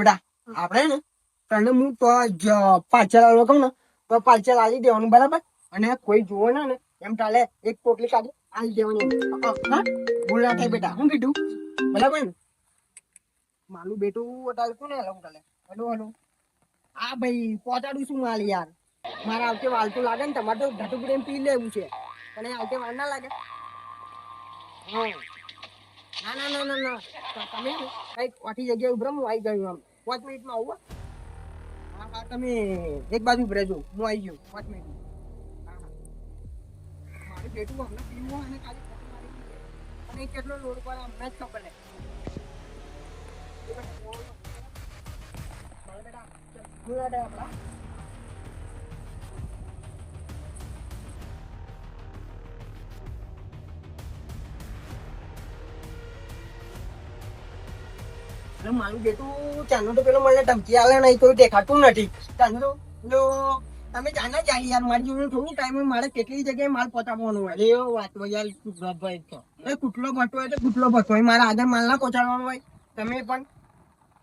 બેટા. આપણે ને તને હું તો પાછળ આલો કહું ને, તો પાછળ આવી દેવાનું, બરાબર? અને કોઈ જુઓ ના ને, એમ ચાલે એક પોટલી કાઢી આવી દેવાની. ભૂલ ના થાય બેટા, હું કીધું? બરાબર ને? મારું બેટું અટાલે કોને હલો ચાલે હલો હલો. હા ભાઈ પહોંચાડું છું માલ યાર? મારા આવતે વાલતું લાગે ને, તમારે તો ઘટું પ્રેમ પી લેવું છે. અને આવતે વાર ના લાગે. હા. ના ના ના ના તમે કંઈક ઓછી જગ્યાએ ઉભરમ આવી ગયું આમ પાંચ મિનિટમાં આવું, હા. હા તમે એક બાજુ ઉભરે જો હું આવી ગયો, પાંચ મિનિટ મારું બેટું હમણાં પીવું અને કાલે કેટલો લોડ પર હમણાં જ ખબર નહીં. ચાલ, એટલે મારું બેટું ત્યાંનું તો પેલો મને આલે નહીં કોઈ દેખાતું નથી. તો તમે જાણે જ યાર મારી જોડે થોડું ટાઈમ મારે કેટલી જગ્યાએ માલ પહોંચાડવાનો હોય. અરે એવો વાત એ કુટલો ભટ્ટો હોય તો કુટલો હોય. મારા આધાર માલ ના પહોંચાડવાનો હોય. તમે પણ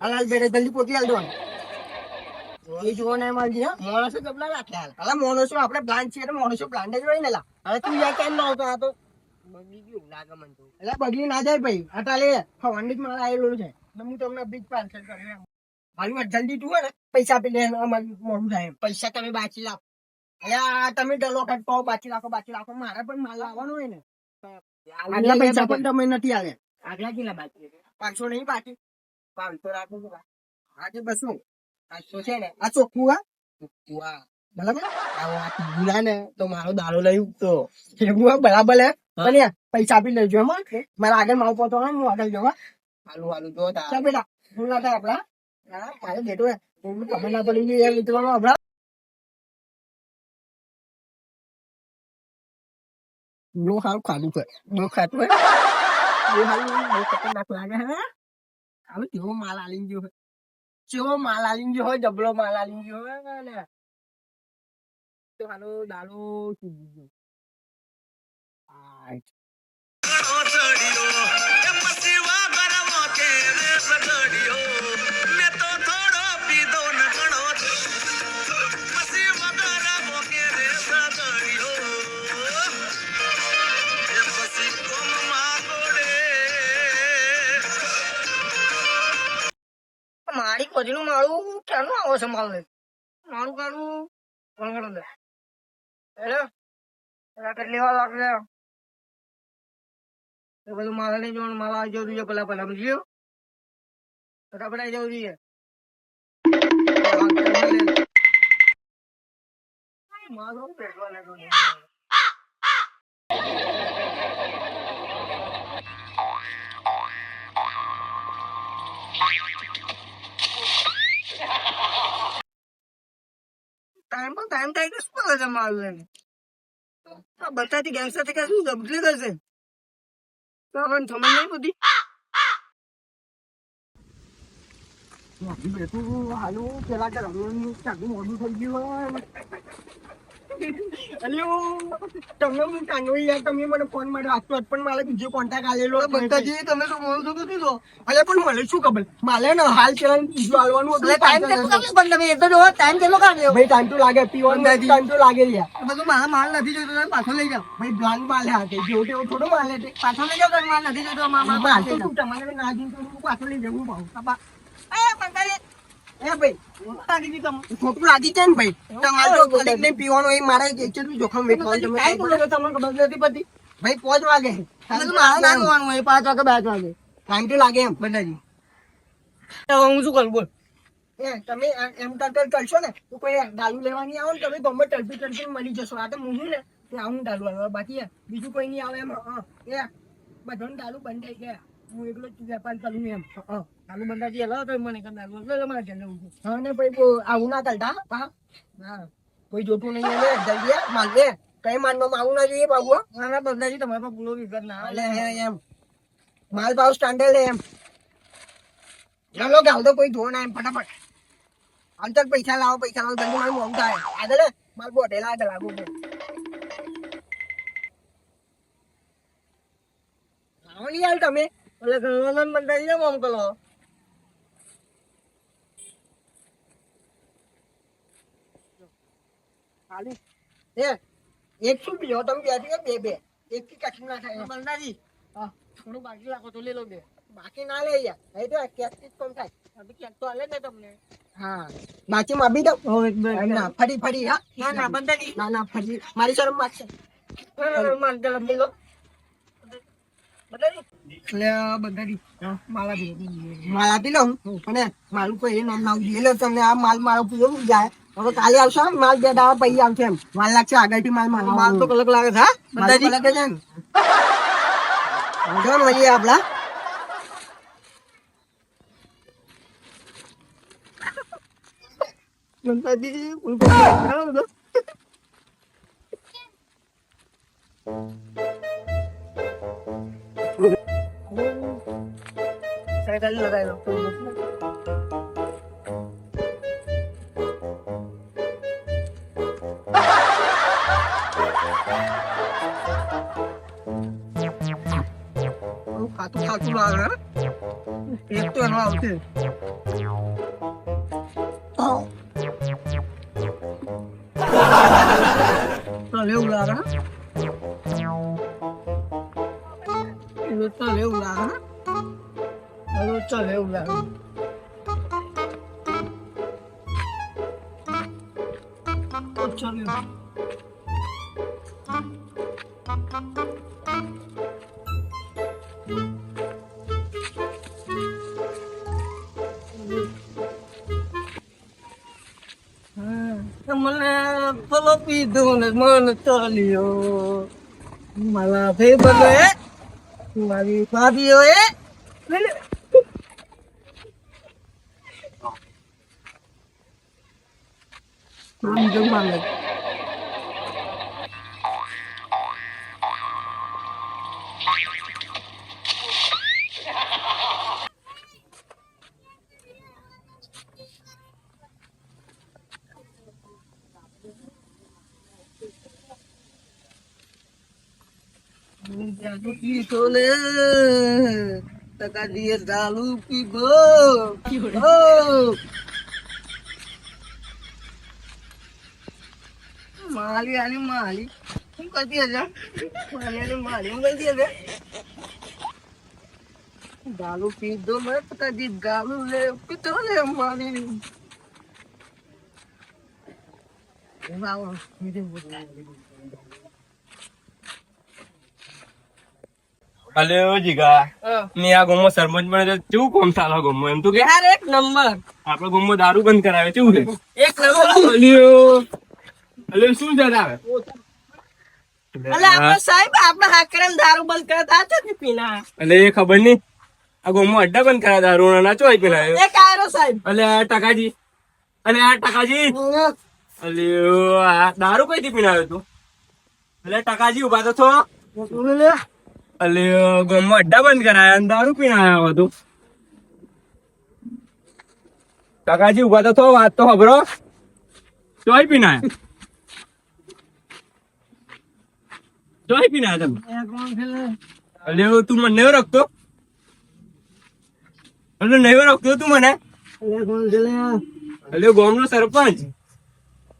હલાલ બેરે જલ્દી પહોંચી આલ દો એ જોવો ને માલજી હા. માણસો ગબલા રાખે હાલ. અલા મોણસો આપણે છે એટલે મોણસો પ્લાન જ હોય ને લા હવે તું યાર કેમ ના આ ના જાય ભાઈ. અટાલે ફવાની જ મારા આવેલું છે. હું તમને બીજ પાર્સલ કરી. મારી જલ્દી તું ને પૈસા આપી મોડું થાય પૈસા તમે બાકી અરે આ તમે ડલો બાકી રાખો બાકી રાખો મારે પણ માલ લાવવાનો હોય ને. આટલા પૈસા પણ તમે નથી આવે આગલા કેટલા બાકી પાંચસો નહીં બાકી પાંચસો રાખો આજે બસો પાંચસો છે ને. આ ચોખ્ખું હા. વાહ બરાબર ભૂલા ને તો મારો દાડો લઈ ઉગતો એવું બરાબર હે. પણ પૈસા આપી લેજો એમાં મારા આગળ માવ પોતો ને હું આગળ જવા હાલું હાલું, જો તા. બેટા, હું થાય આપડા ના મારે બેટો હે. તમે ના તો લઈ લઈએ વિતરવાનો આપડા લો હાલ ખાધું છે. લો ખાતું હે. એ હારું બહુ ખતરનાક લાગે હે. હવે કેવો માલ આલી ગયો હે. કેવો માલ આલી ગયો હોય જબલો માલ આલી ગયો હે ને તો હાલો, દાડો ચૂકી ગયો આ મારી ક્યાંનું આવો છે માલ લઈ મારું કાઢું વણગણ લે? એટલે કેટલી વાર લાગશે એ બધું માલ નહીં જોવાનું, માલ આવી જવું જોઈએ પેલા પેલા સમજ્યો ફટાફટ આવી જવું જોઈએ. મારો પેટવા લાગ્યો ટાઈમ પણ ટાઈમ થાય કે શું કરે છે માલ લઈને આ બધાથી ગેંગસ્ટર થઈ શું ગમતી કરશે. તો આપણને સમજ નહીં બધી બેઠું હાલું, પેલા કે ચાકુ મોડું થઈ ગયું તમને હું કાંગળી યાર તમે મને ફોન માર્યો. આજ તો પણ મારે બીજો કોન્ટેક્ટ આલેલો બધાથી તમે તો બોલ તો અલે પણ મને શું ખબર? મારે ને હાલ પેલા બીજું હાલવાનું હતું ટાઈમ કેટલો કાપ્યો પણ તમે એ તો જોવો ટાઈમ કેટલો કાપ્યો ભાઈ ટાઈમ તો લાગે પીવાનું ટાઈમ તો લાગે યાર. બધું મારા માલ નથી જોઈતો તમે પાછો લઈ જાઓ. ભાઈ બ્લાન્ડ માલ હે આ જેવો તેવો થોડો માલ છે. પાછો લઈ જાઓ માલ નથી જોઈતો મારા માલ શું તમારે ના જોઈતું પાછો લઈ જવું ભાવ એ પંતાલી એ ભાઈ? લાગી ગઈ તમને ખોટું લાગી છે ને ભાઈ તમારે જો કલીક નહીં એ મારે કેટલું જોખમ વેઠવાનું તમે ટાઈમ બોલો તમને ખબર નથી પડતી. ભાઈ પાંચ વાગે. મારે ના જોવાનું પાંચ વાગે પાંચ વાગે. ટાઈમ તો લાગે એમ બધાજી તો હું શું કરું બોલ. એ તમે એમ તરત કરશો ને તો કોઈ દારૂ લેવાની આવો ને તમે ગમે તડપી તડપી મળી જશો. આ તો મૂંગી ને તે આવું દારૂ આવે બાકી બીજું કોઈ નહીં આવે એમ. હા. એ બધાને દારૂ બંધ થઈ ગયા. હું એકલો જ વેપાર ચાલુ એમ. ચાલુ બંધાજી હલાવો તો મને કદાચ એટલે તમારે ઘરે જવું છે હા ને ભાઈ આવું ના ચાલતા હા હા. કોઈ જોતું નહીં એને જલ્દી માલ લે. કઈ માનમાં આવું ના જોઈએ બાબુ ના ના બંધાજી તમારે પાસે પૂરો વિગત ના એટલે એમ. માલ ભાવ સ્ટાન્ડર્ડ એમ. ચાલો ગાલ તો કોઈ ના એમ ફટાફટ. હાલ તક પૈસા લાવો પૈસા લાવો જલ્દી મારું મોડું થાય. આગળ માલ બોટેલા આગળ લાગુ આગળ. આવો નહીં હાલ તમે. એટલે ઘણવાના બંધાઈ જાય આમ પેલો બાકી ના લે યાર એ થી કોમ થાય કેક તો આલે ને તમને હા બાકી માં બી તો ફરી ફરી હા ના ના બંધાજી ના ફરી મારી શરમ મારશે મારી એટલે માલા માલ આપી લઉં અને મારું કોઈ નામ ના ઉડી લે તમને આ માલ મારો પૂરો જાય. હવે કાલે આવશો માલ બે દાવા પછી આવશે એમ. માલ લાગશે આગળથી માલ માલ માલ તો કલક લાગે છે બંધાજી? લાગે છે ને. મળીએ આપડા સાયકલ લગાવી દો ખાતું ખાતું લાગે? એક તો એનો આવશે ચાલ લાગે તો ચાલ એવું. મને ફલો પીધો ને મન ચાલ્યો મારા ભાઈ બને મારી ભાભીઓ એ જાદુ પીધો ને ટકા દીએ દારૂ પીધો હો. માલી આની માલી. શું કરતી હશે? માલી આની માલી. શું કરતી હશે? દારૂ પીધો ટકા દી દારૂ લે પીધો ને માલી. વાવ અલે ઓ જીગા. હા. ને આ ગુમો સરપંચ તો કેવું કોમ ચાલે આ એમ તો કે યાર એક નંબર. આપડે ગામમાં દારૂ બંધ કરાવે કેવું છે? એક નંબર. અલ્યો શું જણાવે અલે અલે એ ખબર નહીં? આ ગામમાં અડ્ડા બંધ કરાવે દારૂ ના ચોઈ પેલા અલે આ ટકાજી. અલે આ ટકાજી. અલ્યો આ દારૂ કઈથી પીનાવ્યો તું? અલે ટકાજી ઊભા તો છો અલે ગામમાં અડ્ડા બંધ કરાયા અને દારૂ પીને આવ્યો હતો. ટકાજી ઊભા તો થો વાત તો ખબરો ચોઈ પીને ચોઈ પીને આયા તમે. અલે તું મને નહીં રખતો અલ્યો નહીં રખતો તું મને? અલ્યો ગામનો સરપંચ.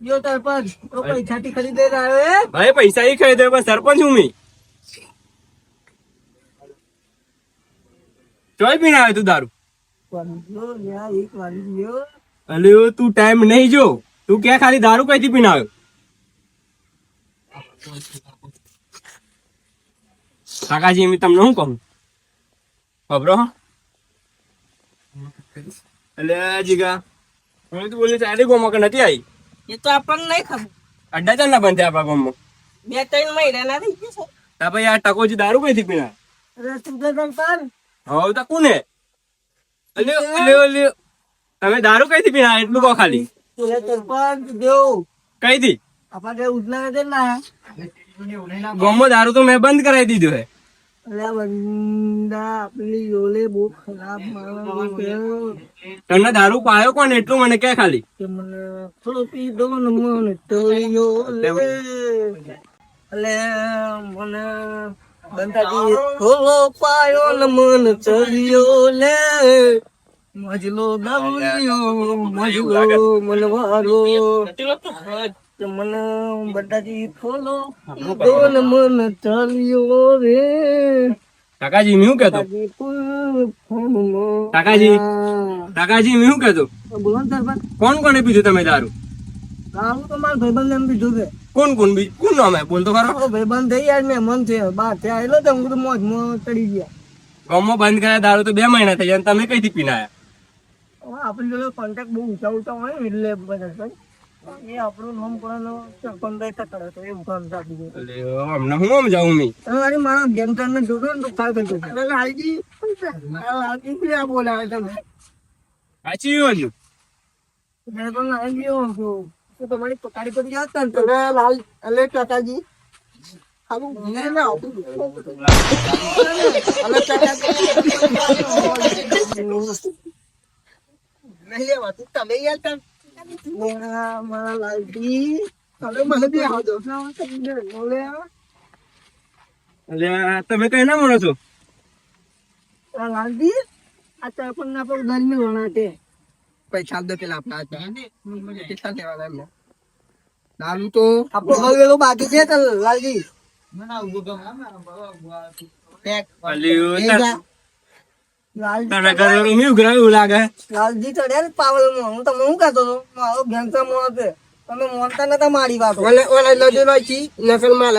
યો સરપંચ તો પૈસાથી ખરીદે આવ્યો હે ભાઈ પૈસા ઈ ખાઈ દે પણ સરપંચ હું મી? ચોય પીને આવે તું દારૂ. અલ્યો તું ટાઈમ નહીં જો. તું ક્યાં ખાલી દારૂ કઈથી પીને આવ્યો? કાકાજી મેં તમને શું કહું? ખબરો એટલે જીગા હું તો બોલી તારી ગોમાં કે નથી આવી. એ તો આપણને નહીં ખબર. અડધા ચાલ ના બંધ આપણા ગોમાં બે ત્રણ મહિના ના થઈ ગયું છે. તા ભાઈ આ ટકોજી દારૂ કઈ થી પીના હવે તો કોને? અલ્યો અલ્યો અલ્યો. તમે દારૂ કઈ થી પીના એટલું કહો ખાલી. કઈ થી આપણે ઉજલા દે ના. ગોમમાં દારૂ તો મેં બંધ કરાવી દીધું હે. તમને દારૂ પાયો કોણ? એટલું મને કે ખાલી. મને થોડો પી દો ને મને મને બંધાજી થોડો પાયો ને મન ચડ્યો લે. મજલો દારૂ મજલો મનવારો કે મને બધાથી ખોલો. દોન મન ચાલ્યો રે. કાકાજી મેં શું કહેતો. કાકાજી કાકાજી મેં શું કહેતો? બોલો ને સરપંચ કોણ પીધું તમે દારૂ? દારૂ તો મારા ભાઈબંધ એમ પીધું છે. કોણ કોણ બી? કોણ નામ હે બોલ તો ખરો. ભાઈબંધ થઈ યાર મન છે. બહારથી આવેલો તો હું તો મોજ મો ચડી ગયા. ગામમાં બંધ કર્યા દારૂ તો બે મહિના થઈ ગયા તમે કઈથી પીને આયા હવે આપણી જોડે કોન્ટેક્ટ બહુ ઊંચા ઊંચા હોય એટલે બધા. એ આપણું નામ કરવાનો સરપંચ ભાઈ ટકરાવે એવું કામ ચાલી ગયું અમને હું આમ જાઉં મી તમે મારા ને જોડો ને થઈ જશે બોલાવે તમે? સાચી મેં તો છું. તમારી પકાડી પડી જાત ને તો લાલ અલે કાકાજી? યાર તમે મારા મારા લાલજી તમે મને બી આવજો બોલે તમે કઈ ના મળો છો? આ લાલજી આ સરપંચ ના પર ગરમી વણાટે પૈસા આપજો પેલા આપણા હાથમાં. લેવાના એમને દારૂ તો આપણો હવેલો બાકી છે લાલજી. અલ્યો, એ જા. લાલજી તારા ઘરે રૂમી ઉઘરાવે એવું લાગે? લાલજી ચડ્યા ને પાવલમાં હું તમને શું કહેતો હતો મારો ગેંગસ્ટર મોણસ છે. તમે મોનતા નતા મારી વાતો. ઓલે ઓલે લજો નકલમાં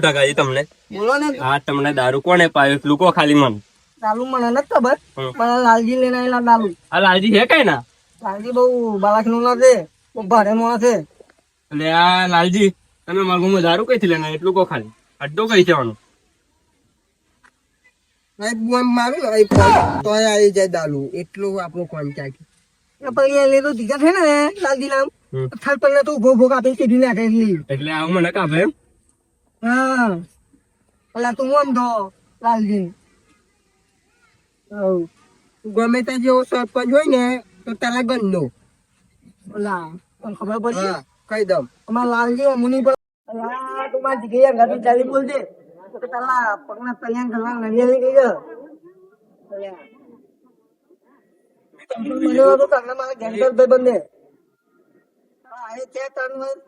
ટકાજી તમને. બોલો ને. તમને દારૂ કોને પાયો? લુકો ખાલી મન. દારૂ મને નથી ખબર. પણ લાલજી લઈને આવેલા દાલુ આ લાલજી છે કઈ ના? લાલજી બહુ બાળકનું ના છે ભારે મોણસ છે. એટલે આ લાલજી તમે મારું દારૂ કઈથી લેના એટલું કો ખાલી. અડ્ડો કઈ જવાનું હું મારું ને અહીં ફોન તોય આવી જાય દારૂ. એટલું આપણું એ પછી એને તો દીધા છે ને લાલજી નામ હમ. પર તો ઊભો ઊભો કાપી સીધી નાખે એટલી એટલે આવું મને કાપે એમ? હા. પેલા તું આમ તો લાલજી. ગમે ત્યાં જેવો સરપંચ હોય ને તો તારા ગંદો ઓલા તને ખબર પડી? કહી દઉં. અમારા લાલજી મુની પર અલા, તું મારી જગ્યાએ ઘરથી ચાલી બોલજે. તો કે તારા પગના તૈયાર કરવા નડિયાદી ગઈ ગયો અલ્યા. મને તો તમને મારા ગેંગસ્ટર ભાઈબંધે. હા, એ છે તન વર.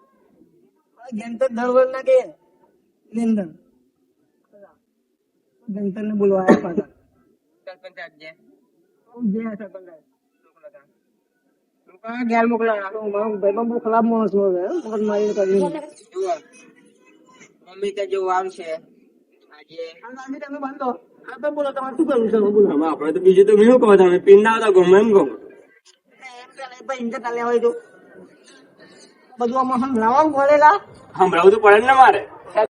મારા ગેંગસ્ટર દર વર ના કે નિંદન. ગેંગસ્ટરને બોલવા આયા પાછા. સરપંચ આપજે હું જે હશે પણ લોકો ઘેર મોકલા તો મારો ભાઈબંધ બહુ ખરાબ માણસ નો છે, હો. મગજ મારીને કરી જુઓ મમ્મી ત્યાં જેવું આવશે આજે આ લાલજી તમે બાંધો આ તો બોલો તમારે શું કરવું છે બોલો હવે આપણે તો બીજું તો મેં શું કહો તમે પીન હતા આવતા ગમે એમ કહો બધું આમાં સંભળાવવાનું પડેલા સંભળાવું તો પડે ને મારે